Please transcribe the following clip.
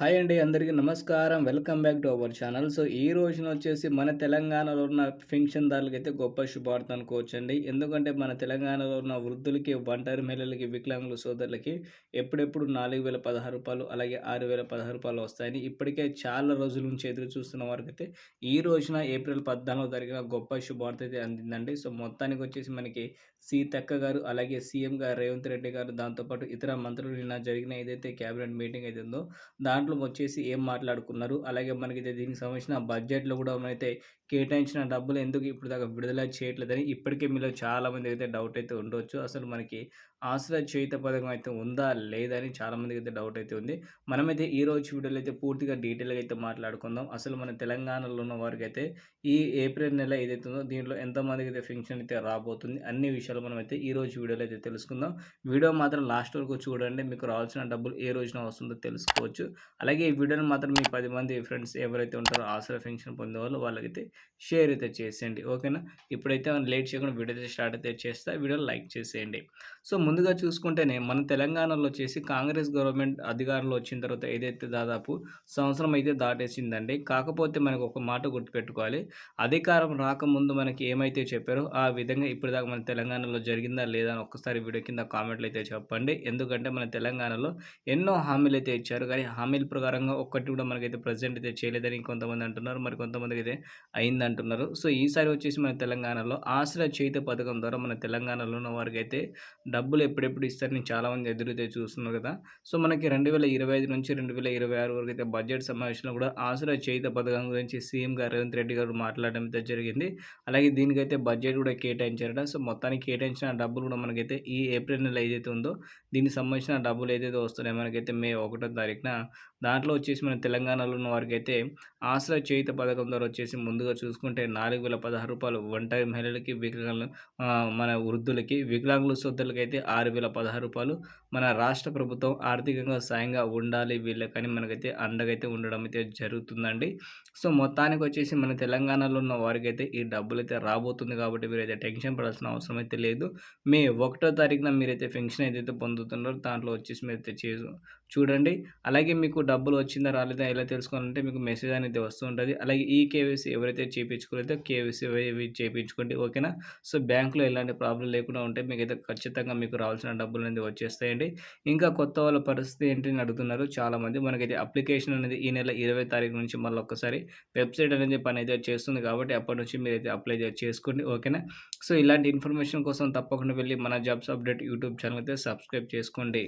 Hi అండి అందరికీ నమస్కారం. Welcome back to our channel. So ఈ రోజున వచ్చేసి మన తెలంగాణలో ఉన్న పెన్షన్దారులకైతే గొప్ప శుభార్త అనుకోవచ్చండి. ఎందుకంటే మన తెలంగాణలో ఉన్న వృద్ధులకి ఒంటరి మహిళలకి వికలాంగుల సోదరులకి ఎప్పుడెప్పుడు నాలుగు వేల పదహారు రూపాయలు అలాగే ఆరు వేల పదహారు రూపాయలు వస్తాయని ఇప్పటికే చాలా రోజుల నుంచి ఎదురు చూస్తున్న వారికైతే ఈ రోజున ఏప్రిల్ పద్నాలుగు జరిగిన గొప్ప శుభార్త అయితే అందిందండి. సో మొత్తానికి వచ్చేసి మనకి సీతక్క గారు అలాగే సీఎం గారు రేవంత్ రెడ్డి గారు దాంతోపాటు ఇతర మంత్రులు నిన్న జరిగిన ఏదైతే క్యాబినెట్ మీటింగ్ అయితే ఉందో దాంట్లో వచ్చేసి ఏం మాట్లాడుకున్నారు? అలాగే మనకి దీనికి సంబంధించిన బడ్జెట్లో కూడా మనైతే కేటాయించిన డబ్బులు ఎందుకు ఇప్పుడు దాకా విడుదల చేయట్లేదని ఇప్పటికే మీలో చాలామంది అయితే డౌట్ అయితే ఉండవచ్చు అసలు మనకి ఆశ్రయ చేయుత పథకం అయితే ఉందా? లేదని చాలామందికి అయితే డౌట్ అయితే ఉంది. మనమైతే ఈ రోజు వీడియోలో అయితే పూర్తిగా డీటెయిల్గా అయితే మాట్లాడుకుందాం. అసలు మన తెలంగాణలో ఉన్న వారికి అయితే ఈ ఏప్రిల్ నెల ఏదైతే ఉందో దీంట్లో ఎంతమందికి అయితే ఫంక్షన్ అయితే రాబోతుంది అన్ని విషయాలు మనం అయితే ఈ రోజు వీడియోలో అయితే తెలుసుకుందాం. వీడియో మాత్రం లాస్ట్ వరకు చూడండి. మీకు రావాల్సిన డబ్బులు ఏ రోజున వస్తుందో తెలుసుకోవచ్చు. అలాగే ఈ వీడియోని మాత్రం మీ పది మంది ఫ్రెండ్స్ ఎవరైతే ఉంటారో ఆశ్రయ పెన్షన్ పొందే వాళ్ళు వాళ్ళకైతే షేర్ అయితే చేసేయండి. ఓకేనా? ఇప్పుడైతే లేట్ చేయకుండా వీడియో అయితే స్టార్ట్ అయితే చేస్తే. వీడియో లైక్ చేసేయండి. సో ముందుగా చూసుకుంటేనే మన తెలంగాణలో వచ్చేసి కాంగ్రెస్ గవర్నమెంట్ అధికారంలో వచ్చిన తర్వాత ఏదైతే దాదాపు సంవత్సరం అయితే దాటేసిందండి. కాకపోతే మనకు ఒక మాట గుర్తుపెట్టుకోవాలి. అధికారం రాకముందు మనకి ఏమైతే చెప్పారో ఆ విధంగా ఇప్పటిదాకా మన తెలంగాణలో జరిగిందా లేదా అని ఒక్కసారి వీడియో కింద కామెంట్లు అయితే చెప్పండి. ఎందుకంటే మన తెలంగాణలో ఎన్నో హామీలు అయితే ఇచ్చారు. కానీ హామీలు ప్రకారంగా ఒక్కటి కూడా మనకైతే ప్రజెంట్ అయితే చేయలేదని కొంతమంది అంటున్నారు. మరి కొంతమందికి అయితే అయింది అంటున్నారు. సో ఈసారి వచ్చేసి మన తెలంగాణలో ఆశ్రయ చేత పథకం ద్వారా మన తెలంగాణలో ఉన్న వారికి అయితే డబ్బులు ఎప్పుడెప్పుడు ఇస్తారని చాలామంది ఎదురైతే చూస్తున్నారు కదా. సో మనకి రెండు వేల ఇరవై ఐదు నుంచి రెండు వేల ఇరవై ఆరు వరకు అయితే బడ్జెట్ సమావేశంలో కూడా ఆశ్రయ చేతి పథకం గురించి సీఎం గారు రేవంత్ రెడ్డి గారు మాట్లాడడం అయితే జరిగింది. అలాగే దీనికైతే బడ్జెట్ కూడా కేటాయించారట. సో మొత్తానికి కేటాయించిన డబ్బులు కూడా మనకైతే ఈ ఏప్రిల్ నెల ఏదైతే ఉందో దీనికి సంబంధించిన డబ్బులు ఏదైతే వస్తున్నాయో మనకైతే మే ఒకటో తారీఖున దాంట్లో వచ్చేసి మన తెలంగాణలో ఉన్న వారికి అయితే ఆశ్రయ చేయుత పథకం ద్వారా వచ్చేసి ముందుగా చూసుకుంటే నాలుగు వేల పదహారు రూపాయలు ఒంటరి మహిళలకి వికలాంగులు మన వృద్ధులకి వికలాంగుల సొద్దులకి అయితే ఆరు వేల పదహారు రూపాయలు. మన రాష్ట్ర ప్రభుత్వం ఆర్థికంగా సాయంగా ఉండాలి వీళ్ళకని మనకైతే అండగైతే ఉండడం అయితే జరుగుతుందండి. సో మొత్తానికి వచ్చేసి మన తెలంగాణలో ఉన్న వారికి అయితే ఈ డబ్బులు అయితే రాబోతుంది కాబట్టి మీరైతే టెన్షన్ పడాల్సిన అవసరం అయితే లేదు. మే ఒకటో తారీఖున మీరైతే పెన్షన్ ఏదైతే పొందుతున్నారో. దాంట్లో వచ్చేసి మీరైతే చేసు చూడండి. అలాగే మీకు డబ్బులు వచ్చిందా రాలేదా ఎలా తెలుసుకోవాలంటే మీకు మెసేజ్ అనేది వస్తూ ఉంటుంది. అలాగే ఈ కేవైసీ ఎవరైతే చేయించుకోలేదో కేవైసీ చేయించుకోండి ఓకేనా? సో బ్యాంకులో ఎలాంటి ప్రాబ్లం లేకుండా ఉంటే మీకు అయితే ఖచ్చితంగా మీకు రావాల్సిన డబ్బులు అనేది వచ్చేస్తాయండి. ఇంకా కొత్త వాళ్ళ పరిస్థితి ఏంటి అని అడుగుతున్నారు చాలామంది. మనకైతే అప్లికేషన్ అనేది ఈ నెల ఇరవై తారీఖు నుంచి మళ్ళీ ఒక్కసారి వెబ్సైట్ అనేది పని అయితే చేస్తుంది కాబట్టి అప్పటి నుంచి మీరు అయితే అప్లై చేసుకోండి. ఓకేనా? సో ఇలాంటి ఇన్ఫర్మేషన్ కోసం తప్పకుండా వెళ్ళి మన జాబ్స్ అప్డేట్ యూట్యూబ్ ఛానల్ అయితే సబ్స్క్రైబ్ చేసుకోండి.